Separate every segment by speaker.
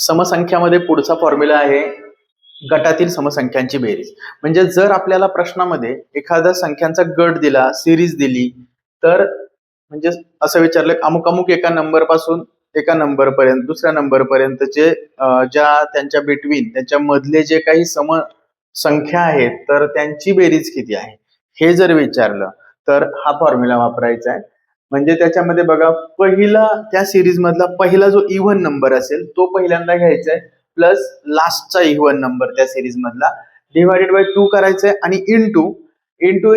Speaker 1: समसंख्यामध्ये पुढचा फॉर्म्युला आहे गटातील समसंख्यांची बेरीज. म्हणजे जर आपल्याला प्रश्नामध्ये एखाद्या संख्यांचा गट दिला सिरीज दिली तर म्हणजे असं विचारलं अमुक अमुक एका नंबरपासून एका नंबर पर्यंत दुसऱ्या नंबर पर्यंतचे ज्या त्यांच्या बिटवीन त्यांच्या मधले जे काही सम संख्या आहेत तर त्यांची बेरीज किती आहे? हे जर विचारलं तर हा फॉर्म्युला वापरायचा आहे. म्हणजे त्याच्यामध्ये बघा पहिला त्या सिरीज मधला पहिला जो e इव्हन नंबर असेल तो पहिल्यांदा घ्यायचा आहे प्लस लास्टचा इव्हन नंबर त्या सिरीज मधला. डिवायडेड बाय टू करायचंय आणि इन टू इन टू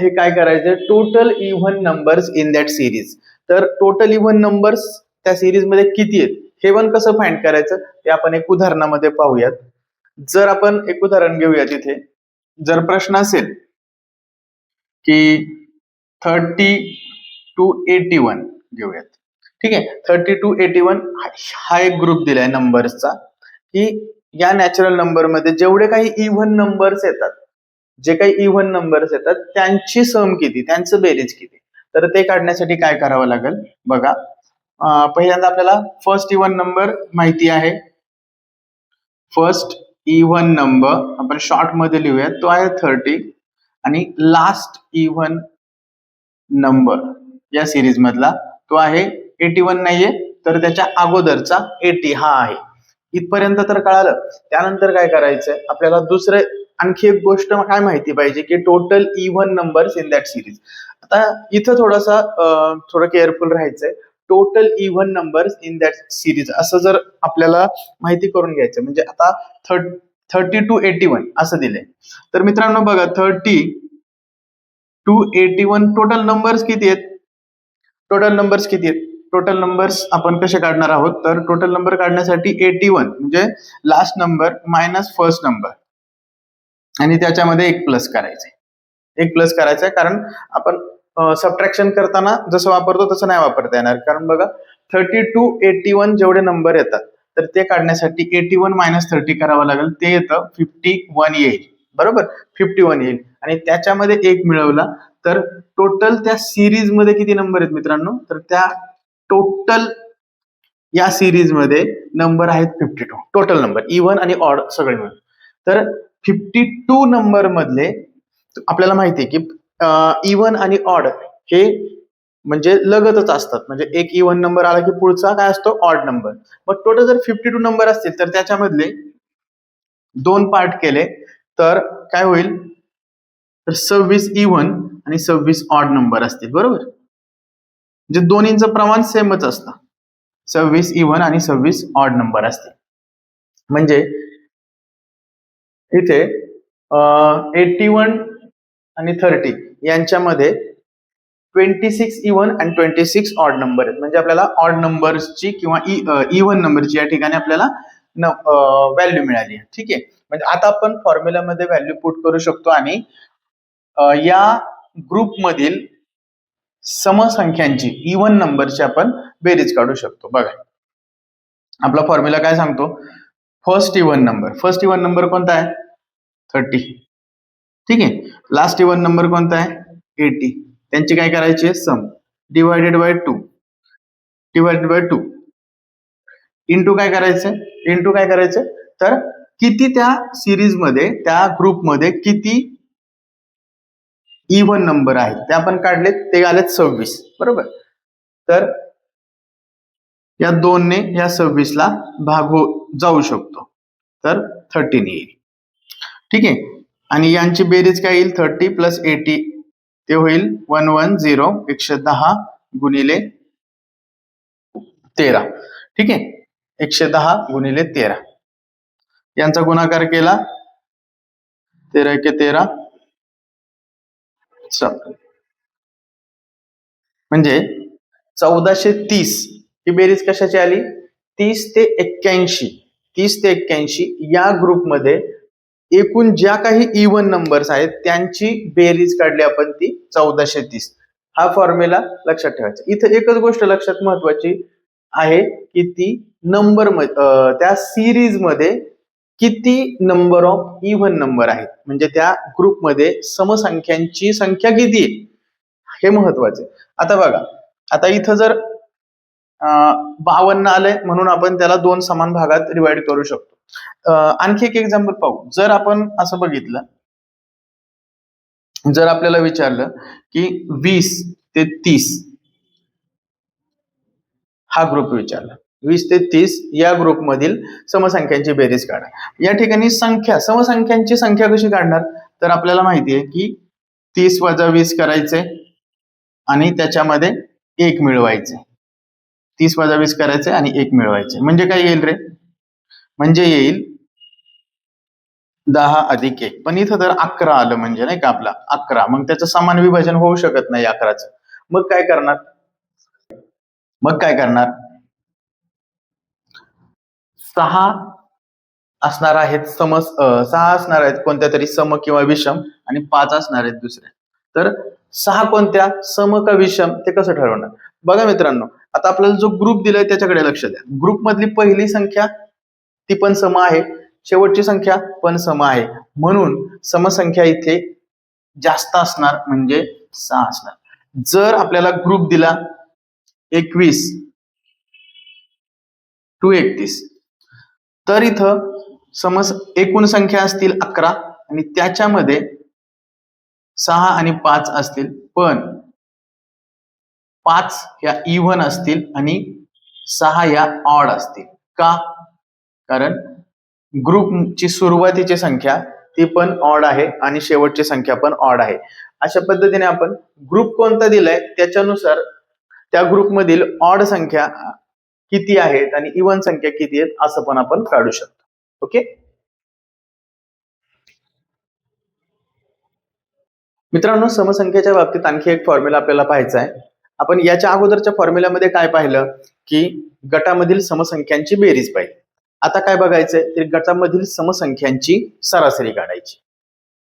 Speaker 1: हे काय करायचंय? Total even numbers in that series तर टोटल इव्हन नंबर्स त्या सिरीजमध्ये किती आहेत? हे पण कसं फाइंड करायचं? ते आपण एक उदाहरणामध्ये पाहूयात. जर आपण एक उदाहरण घेऊया तिथे. जर प्रश्न असेल की थर्टी टू एटी वन घेऊयात. ठीक आहे? थर्टी टू एटी वन हा एक ग्रुप दिलाय नंबर्सचा की या नॅचरल नंबरमध्ये जेवढे काही इव्हन नंबर्स येतात जे काही इव्हन नंबर्स येतात त्यांची सम किती? त्यांचं बेरीज किती? तर ते काढण्यासाठी काय करावं लागेल? बघा. पहिल्यांदा आपल्याला फर्स्ट इव्हन नंबर माहिती आहे. फर्स्ट इव्हन नंबर आपण शॉर्टमध्ये लिहूयात तो आहे थर्टी आणि लास्ट इव्हन नंबर या सिरीज मधला. तो आहे एटी वन नाहीये तर त्याच्या अगोदरचा एटी हा आहे. इथपर्यंत तर कळालं. त्यानंतर काय करायचंय? आपल्याला दुसरं आणखी एक गोष्ट काय माहिती पाहिजे की total even numbers in that series आता इथं थोडासा थोडं केअरफुल राहायचंय. Total even numbers in that series असं जर आपल्याला माहिती करून घ्यायचं म्हणजे आता thirty thirty two eighty one असं दिलंय. तर मित्रांनो बघा thirty two eighty one total numbers किती आहेत? टोटल नंबर्स किती आहेत? टोटल नंबर्स आपण कसे काढणार आहोत? तर टोटल नंबर काढण्यासाठी एटी वन म्हणजे last number minus first number आणि त्याच्यामध्ये एक प्लस करायचे एक प्लस करायचं आहे कारण आपण सबट्रॅक्शन करताना जसं वापरतो तसं नाही वापरता येणार. कारण बघा थर्टी टू एटी वन जेवढे नंबर येतात तर ते काढण्यासाठी एटी वन मायनस थर्टी करावं लागेल. ते येतं फिफ्टी वन येईल बरोबर? फिफ्टी वन येईल. आणि त्याच्यामध्ये एक मिळवला तर टोटल त्या सिरीजमध्ये किती नंबर आहेत मित्रांनो? तर त्या टोटल या सिरीजमध्ये नंबर आहेत fifty two total number even आणि ऑड सगळे मिळून. तर फिफ्टी टू नंबर मधले आपल्याला माहिती आहे की इव्हन आणि ऑड हे म्हणजे लगतच असतात. म्हणजे एक इव्हन नंबर आला की पुढचा काय असतो? ऑड नंबर मग टोटल जर फिफ्टी टू नंबर असतील तर त्याच्यामधले दोन पार्ट केले. तर काय होईल? तर सव्वीस e इव्हन आणि सव्वीस ऑड नंबर असतील बरोबर? म्हणजे दोन्हीचं प्रमाण सेमच असतं. सव्वीस e इव्हन आणि सव्वीस ऑड नंबर असतील. म्हणजे इथे एटी वन आणि थर्टी यांच्यामध्ये ट्वेंटी सिक्स इव्हन आणि ट्वेंटी सिक्स ऑड नंबर आहेत. म्हणजे आपल्याला ऑड नंबरची किंवा e, इव्हन नंबरची या ठिकाणी आपल्याला व्हॅल्यू मिळाली. आहे ठीक आहे? म्हणजे आता आपण फॉर्म्युलामध्ये व्हॅल्यू पुट करू शकतो आणि या ग्रुपमधील समसंख्यांची इव्हन नंबरची आपण बेरीज काढू शकतो. बघा. आपला फॉर्म्युला काय सांगतो? First even number first even number कोणता आहे? थर्टी ठीक आहे? लास्ट इव्हन नंबर कोणता आहे? एटी त्यांची काय करायची आहे? Sum divided by two divided by two into काय करायचं? इंटू काय करायचं? तर किती त्या सिरीजमध्ये त्या ग्रुपमध्ये किती इव्हन नंबर आहेत? ते आपण काढले ते आलेत सव्वीस. बरोबर? तर या दोनने या सव्वीसला भागू जाऊ शकतो. तर थर्टीन येईल. ठीक आहे? आणि यांची बेरीज काय येईल? थर्टी प्लस एटी ते होईल वन वन झिरो एकशे दहा गुणिले तेरा. ठीक आहे? एकशे दहा गुणिले तेरा. यांचा गुणाकार केला. तेरा एके तेरा. म्हणजे चौदाशे तीस. ही बेरीज कशाची आली? तीस ते एक्क्याऐंशी. तीस ते एक्क्याऐंशी या ग्रुपमध्ये एकूण ज्या काही इव्हन नंबर्स आहेत त्यांची बेरीज काढली आपण ती चौदाशे तीस. हा फॉर्म्युला लक्षात ठेवायचा. इथं एकच गोष्ट लक्षात महत्वाची आहे की ती नंबर त्या सिरीजमध्ये किती नंबर ऑफ इव्हन नंबर आहेत? म्हणजे त्या ग्रुपमध्ये समसंख्यांची संख्या किती आहे? हे महत्त्वाचे आता बघा आता इथं जर बावन्न आलंय म्हणून आपण त्याला दोन समान भागात डिवाइड करू शकतो. आणखी एक एक्झाम्पल पाहू. जर आपण असं बघितलं जर आपल्याला विचारलं की वीस ते तीस हा ग्रुप विचारला. वीस ते तीस या ग्रुपमधील समसंख्यांची बेरीज काढा. या ठिकाणी संख्या समसंख्यांची संख्या कशी काढणार? तर आपल्याला माहिती आहे की तीस वजा वीस करायचे आणि त्याच्यामध्ये एक मिळवायचे. तीस वजा वीस करायचे आणि एक मिळवायचे. म्हणजे काय येईल रे? म्हणजे येईल दहा अधिक एक. पण इथं तर अकरा आलं म्हणजे नाही का आपला? अकरा. मग त्याचं समान विभाजन होऊ शकत नाही अकराचं. मग काय करणार? मग काय करणार? सहा असणार आहेत सम सहा असणार आहेत कोणत्या तरी सम किंवा विषम आणि पाच असणार आहेत दुसऱ्या. तर सहा कोणत्या? सम का विषम? ते कसं ठरवणार? बघा मित्रांनो आता आपल्याला जो ग्रुप दिलाय त्याच्याकडे लक्ष द्या. ग्रुप मधली पहिली संख्या ती पण सम आहे. शेवटची संख्या पण सम आहे. म्हणून समसंख्या इथे जास्त असणार म्हणजे सहा असणार. जर आपल्याला ग्रुप दिला एकवीस टू एकतीस तर इथं समज एकूण संख्या असतील अकरा आणि त्याच्यामध्ये सहा आणि पाच असतील. पण पाच या इव्हन असतील आणि सहा या ऑड असतील. का? कारण ग्रुपची सुरुवातीची संख्या ती पण ऑड आहे आणि शेवटची संख्या पण ऑड आहे. अशा पद्धतीने आपण ग्रुप कोणता दिलाय? त्याच्यानुसार त्या ग्रुपमधील ऑड संख्या किती आहेत आणि इव्हन संख्या किती आहेत असं पण आपण काढू शकतो. ओके मित्रांनो समसंख्येच्या बाबतीत आणखी एक फॉर्म्युला आपल्याला पाहायचा आहे. आपण याच्या अगोदरच्या फॉर्म्युल्यामध्ये काय पाहिलं? की गटामधील समसंख्यांची बेरीज पाहिजे आता काय बघायचंय? तर गटामधील समसंख्यांची सरासरी काढायची.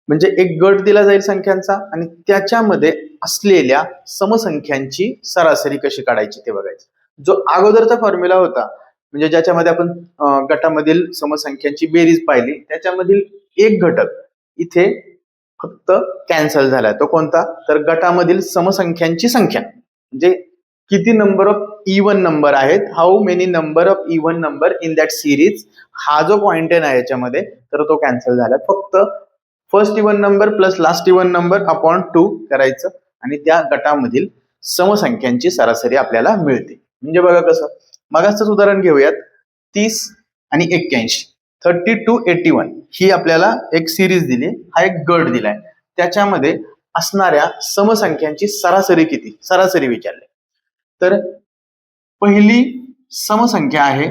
Speaker 1: म्हणजे एक गट दिला जाईल संख्यांचा आणि त्याच्यामध्ये असलेल्या समसंख्यांची सरासरी कशी काढायची ते बघायचं. जो अगोदरचा फॉर्म्युला होता म्हणजे ज्याच्यामध्ये आपण गटामधील समसंख्यांची बेरीज पाहिली त्याच्यामधील एक घटक इथे फक्त कॅन्सल झालाय. तो कोणता? तर गटामधील समसंख्यांची संख्या. म्हणजे किती नंबर ऑफ इवन नंबर आहेत? How many number of even number in that series हा जो पॉइंट आहे ना याच्यामध्ये तर तो कॅन्सल झाला फक्त first even number plus last even number upon two करायचं. आणि त्या गटामधील समसंख्यांची सरासरी आपल्याला मिळते. म्हणजे बघा कसं. मगाचंच उदाहरण घेऊयात. तीस आणि एक्क्याऐंशी. थर्टी टू एटी वन ही आपल्याला एक सिरीज दिली. हा एक गट दिलाय. त्याच्यामध्ये असणाऱ्या समसंख्यांची सरासरी किती? सरासरी विचारली. तर पहिली समसंख्या आहे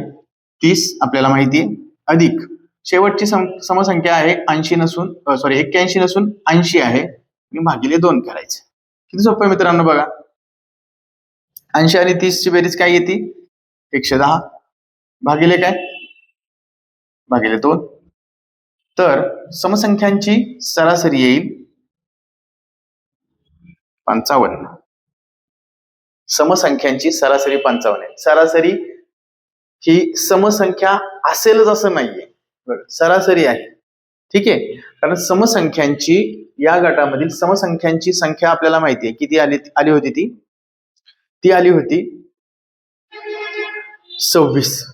Speaker 1: तीस आपल्याला माहिती आहे. अधिक. शेवटची सम समसंख्या आहे ऐंशी नसून सॉरी एक्क्याऐंशी नसून ऐंशी आहे. आणि भागिले दोन करायचे. किती सोपं आहे मित्रांनो बघा. ऐंशी आणि तीस ची बेरीज काय येते? एकशे दहा. भागिले काय? भागिले दोन. तर समसंख्यांची सरासरी येईल पंचावन्न. समसंख्यांची सरासरी पंचावन्न आहे सरासरी ही समसंख्या असेलच असं नाहीये. सरासरी आहे. ठीक आहे? कारण समसंख्यांची या गटामधील समसंख्यांची संख्या आपल्याला माहिती आहे. किती आली आली होती ती? ती आली होती सव्वीस.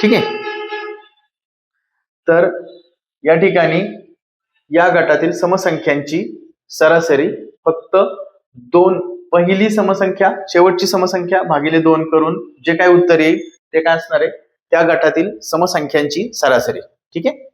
Speaker 1: ठीक आहे? तर या ठिकाणी या गटातील समसंख्यांची सरासरी फक्त दोन पहिली समसंख्या शेवटची समसंख्या भागिले दोन करून जे काय उत्तर येईल ते काय असणार आहे? त्या गटातील समसंख्यांची सरासरी. ठीक आहे?